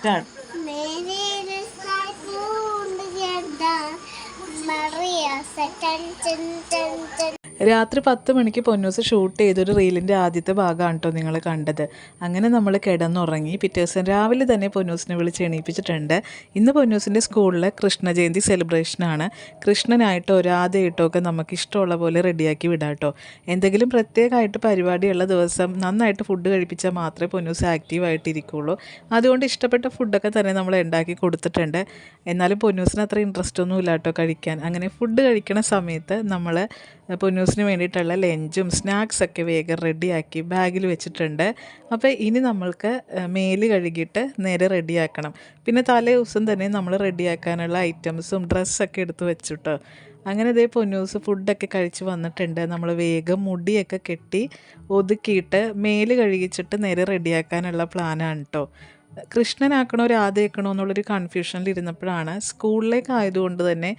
ഇഷ്ടമാണ്. മറിയ. സെക്കൻഡ് രാത്രി പത്ത് മണിക്ക് പൊന്നൂസ് ഷൂട്ട് ചെയ്തൊരു റീലിന്റെ ആദ്യത്തെ ഭാഗമാണ് കേട്ടോ നിങ്ങൾ കണ്ടത്. അങ്ങനെ നമ്മൾ കിടന്നുറങ്ങി. പിറ്റേ ദിവസം രാവിലെ തന്നെ പൊന്നൂസിനെ വിളിച്ച് എണീപ്പിച്ചിട്ടുണ്ട്. ഇന്ന് പൊന്നൂസിന്റെ സ്കൂളിലെ കൃഷ്ണജയന്തി സെലിബ്രേഷനാണ് കൃഷ്ണനായിട്ട് രാധയായിട്ടോ ഒക്കെ നമുക്ക് ഇഷ്ടമുള്ള പോലെ റെഡിയാക്കി വിടാട്ടോ എന്തെങ്കിലും പ്രത്യേകമായിട്ട് പരിപാടിയുള്ള ദിവസം നന്നായിട്ട് ഫുഡ് കഴിപ്പിച്ചാൽ മാത്രമേ പൊന്നൂസ് ആക്റ്റീവായിട്ട് ഇരിക്കുകയുള്ളൂ അതുകൊണ്ട് ഇഷ്ടപ്പെട്ട ഫുഡൊക്കെ തന്നെ നമ്മൾ ഉണ്ടാക്കി കൊടുത്തിട്ടുണ്ട്. എന്നാലും പൊന്നൂസിന് അത്ര ഇൻട്രസ്റ്റ് ഒന്നുമില്ല കേട്ടോ കഴിക്കാൻ. അങ്ങനെ ഫുഡ് കഴിക്കണ സമയത്ത് നമ്മൾ പൊന്നൂസ് പൊന്നൂസിന് വേണ്ടിയിട്ടുള്ള ലഞ്ചും സ്നാക്സൊക്കെ വേഗം റെഡിയാക്കി ബാഗിൽ വെച്ചിട്ടുണ്ട്. അപ്പോൾ ഇനി നമ്മൾക്ക് മേൽ കഴുകിയിട്ട് നേരെ റെഡിയാക്കണം. പിന്നെ തലേ ദിവസം തന്നെ നമ്മൾ റെഡിയാക്കാനുള്ള ഐറ്റംസും ഡ്രസ്സൊക്കെ എടുത്ത് വെച്ചിട്ടോ. അങ്ങനെ ഇതേ പൊന്നൂസ് ഫുഡൊക്കെ കഴിച്ച് വന്നിട്ടുണ്ട്. നമ്മൾ വേഗം മുടിയൊക്കെ കെട്ടി ഒതുക്കിയിട്ട് മേൽ കഴുകിച്ചിട്ട് നേരെ റെഡിയാക്കാനുള്ള പ്ലാനാണ് കേട്ടോ കൃഷ്ണനാക്കണോ രാധയാക്കണോ എന്നുള്ളൊരു കൺഫ്യൂഷനിൽ ഇരുന്നപ്പോഴാണ് സ്കൂളിലേക്ക് ആയതുകൊണ്ട് തന്നെ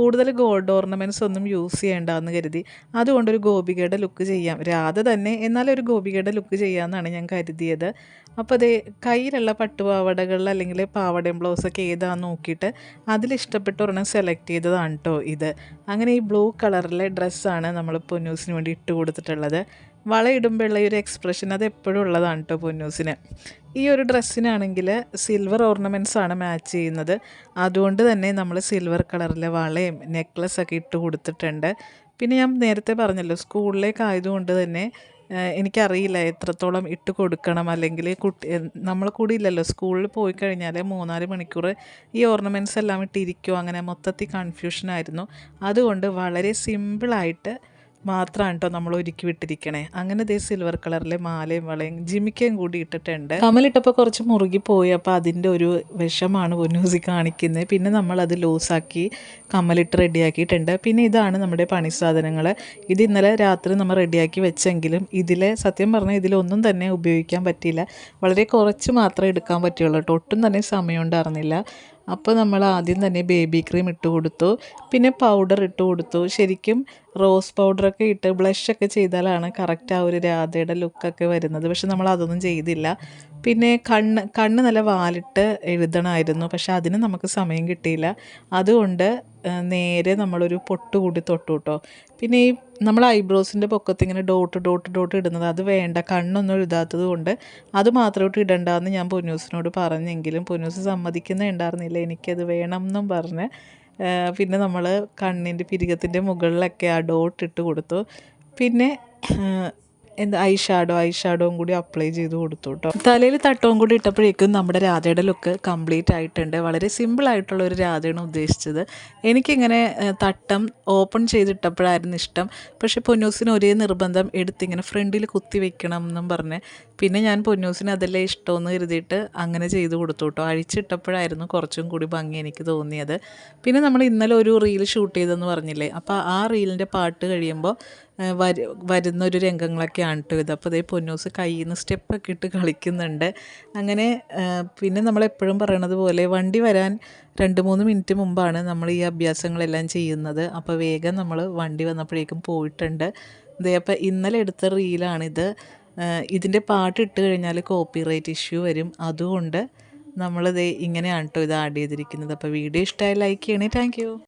കൂടുതൽ ഗോൾഡ് ഓർണമെന്റ്സ് ഒന്നും യൂസ് ചെയ്യേണ്ടെന്ന് കരുതി. അതുകൊണ്ടൊരു ഗോപികയുടെ ലുക്ക് ചെയ്യാം. രാധ തന്നെ എന്നാലും ഒരു ഗോപികയുടെ ലുക്ക് ചെയ്യാമെന്നാണ് ഞാൻ കരുതിയത്. അപ്പോൾ അതേ കയ്യിലുള്ള പട്ടുപാവടകൾ അല്ലെങ്കിൽ പാവടയും ബ്ലൗസൊക്കെ ഏതാണെന്ന് നോക്കിയിട്ട് അതിലിഷ്ടപ്പെട്ട ഒരെണ്ണം സെലക്ട് ചെയ്തതാണ് കേട്ടോ ഇത്. അങ്ങനെ ഈ ബ്ലൂ കളറിലെ ഡ്രസ്സാണ് നമ്മൾ പൊന്നൂസിന് വേണ്ടി ഇട്ട് കൊടുത്തിട്ടുള്ളത്. വളയിടുമ്പോഴുള്ള ഈ ഒരു എക്സ്പ്രഷൻ അത് എപ്പോഴും ഉള്ളതാണ് കേട്ടോ പൊന്നൂസിന്. ഈ ഒരു ഡ്രസ്സിനാണെങ്കിൽ സിൽവർ ഓർണമെന്റ്സ് ആണ് മാച്ച് ചെയ്യുന്നത്. അതുകൊണ്ട് തന്നെ നമ്മൾ സിൽവർ കളറിലെ വളയും നെക്ലസ് ഒക്കെ ഇട്ട് കൊടുത്തിട്ടുണ്ട്. പിന്നെ ഞാൻ നേരത്തെ പറഞ്ഞല്ലോ സ്കൂളിലേക്ക് ആയതുകൊണ്ട് തന്നെ എനിക്കറിയില്ല എത്രത്തോളം ഇട്ട് കൊടുക്കണം അല്ലെങ്കിൽ കുട്ടി നമ്മൾ കൂടി ഇല്ലല്ലോ സ്കൂളിൽ പോയി കഴിഞ്ഞാൽ മൂന്നാൽ മണിക്കൂർ ഈ ഓർണമെന്റ്സ് എല്ലാം ഇട്ടിരിക്കുമോ അങ്ങനെ മൊത്തത്തിൽ കൺഫ്യൂഷനായിരുന്നു അതുകൊണ്ട് വളരെ സിമ്പിളായിട്ട് മാത്രമാണ് കേട്ടോ നമ്മൾ ഒരുക്കി വിട്ടിരിക്കണേ. അങ്ങനെ ദേ സിൽവർ കളറിലെ മാലയും വളയും ജിമിക്കയും കൂടി ഇട്ടിട്ടുണ്ട്. കമലിട്ടപ്പോൾ കുറച്ച് മുറുകി പോയി. അപ്പോൾ അതിന്റെ ഒരു വിഷമാണ് പൊന്നൂസി കാണിക്കുന്നത് പിന്നെ നമ്മൾ അത് ലൂസാക്കി കമലിട്ട് റെഡിയാക്കിയിട്ടുണ്ട്. പിന്നെ ഇതാണ് നമ്മുടെ പണി സാധനങ്ങൾ ഇത് ഇന്നലെ രാത്രി നമ്മൾ റെഡിയാക്കി വെച്ചെങ്കിലും ഇതിലെ സത്യം പറഞ്ഞാൽ ഇതിലൊന്നും തന്നെ ഉപയോഗിക്കാൻ പറ്റിയില്ല. വളരെ കുറച്ച് മാത്രമേ എടുക്കാൻ പറ്റുള്ളൂ കേട്ടോ ഒട്ടും തന്നെ സമയം ഉണ്ടായിരുന്നില്ല അപ്പോൾ നമ്മൾ ആദ്യം തന്നെ ബേബി ക്രീം ഇട്ട് കൊടുത്തു. പിന്നെ പൗഡർ ഇട്ട് കൊടുത്തു. ശരിക്കും റോസ് പൗഡറൊക്കെ ഇട്ട് ബ്ലഷൊക്കെ ചെയ്താലാണ് കറക്റ്റ് ആ ഒരു രാധയുടെ ലുക്കൊക്കെ വരുന്നത്. പക്ഷെ നമ്മൾ അതൊന്നും ചെയ്തില്ല. പിന്നെ കണ്ണ് കണ്ണ് നല്ല വാലിട്ട് എഴുതണമായിരുന്നു. പക്ഷെ അതിന് നമുക്ക് സമയം കിട്ടിയില്ല. അതുകൊണ്ട് നേരെ നമ്മളൊരു പൊട്ട് കൂടി തൊട്ടു കേട്ടോ പിന്നെ ഈ നമ്മൾ ഐബ്രോസിന്റെ പൊക്കത്ത് ഇങ്ങനെ ഡോട്ട് ഡോട്ട് ഡോട്ട് ഇടുന്നത് അത് വേണ്ട. കണ്ണൊന്നും എഴുതാത്തത് കൊണ്ട് അത് മാത്രമായിട്ട് ഇടണ്ടെന്ന് ഞാൻ പൊന്നൂസിനോട് പറഞ്ഞെങ്കിലും പൊന്നൂസ് സമ്മതിക്കുന്നേ ഉണ്ടായിരുന്നില്ല. എനിക്കത് വേണം എന്നും പറഞ്ഞ് പിന്നെ നമ്മൾ കണ്ണിന്റെ പിരികത്തിന്റെ മുകളിലൊക്കെ ആ ഡോട്ട് ഇട്ട് കൊടുത്തു. പിന്നെ എന്താ ഐ ഷാഡോ ഐ ഷാഡോയും കൂടി അപ്ലൈ ചെയ്ത് കൊടുത്തു കേട്ടോ തലയിൽ തട്ടവും കൂടി ഇട്ടപ്പോഴേക്കും നമ്മുടെ രാധയുടെ ലുക്ക് കംപ്ലീറ്റ് ആയിട്ടുണ്ട്. വളരെ സിമ്പിൾ ആയിട്ടുള്ള ഒരു രാധയാണ് ഉദ്ദേശിച്ചത്. എനിക്കിങ്ങനെ തട്ടം ഓപ്പൺ ചെയ്തിട്ടപ്പോഴായിരുന്നു ഇഷ്ടം. പക്ഷേ പൊന്നൂസിന് ഒരേ നിർബന്ധം എടുത്തിങ്ങനെ ഫ്രണ്ടിൽ കുത്തി വെക്കണം എന്നും പറഞ്ഞ്. പിന്നെ ഞാൻ പൊന്നൂസിന് അതല്ലേ ഇഷ്ടമെന്ന് കരുതിയിട്ട് അങ്ങനെ ചെയ്ത് കൊടുത്തു കേട്ടോ അഴിച്ചിട്ടപ്പോഴായിരുന്നു കുറച്ചും കൂടി ഭംഗി എനിക്ക് തോന്നിയത്. പിന്നെ നമ്മൾ ഇന്നലെ ഒരു റീൽ ഷൂട്ട് ചെയ്തെന്ന് പറഞ്ഞില്ലേ? അപ്പോൾ ആ റീലിന്റെ പാട്ട് കഴിയുമ്പോൾ വരു വരുന്ന ഒരു രംഗങ്ങളൊക്കെയാണ് കേട്ടോ ഇത്. അപ്പോൾ ഇതേ പൊന്നൂസ് കയ്യിൽ നിന്ന് സ്റ്റെപ്പൊക്കെ ഇട്ട് കളിക്കുന്നുണ്ട്. അങ്ങനെ പിന്നെ നമ്മളെപ്പോഴും പറയണത് പോലെ വണ്ടി വരാൻ രണ്ട് മൂന്ന് മിനിറ്റ് മുമ്പാണ് നമ്മൾ ഈ അഭ്യാസങ്ങളെല്ലാം ചെയ്യുന്നത്. അപ്പോൾ വേഗം നമ്മൾ വണ്ടി വന്നപ്പോഴേക്കും പോയിട്ടുണ്ട്. ഇതേ അപ്പോൾ ഇന്നലെ എടുത്ത റീലാണിത്. ഇതിന്റെ പാട്ട് ഇട്ട് കഴിഞ്ഞാൽ കോപ്പി റൈറ്റ് ഇഷ്യൂ വരും. അതുകൊണ്ട് നമ്മളിത് ഇങ്ങനെയാണ് കേട്ടോ ഇത് ആഡ് ചെയ്തിരിക്കുന്നത്. അപ്പോൾ വീഡിയോ ഇഷ്ടമായി ലൈക്ക് ചെയ്യണേ. താങ്ക്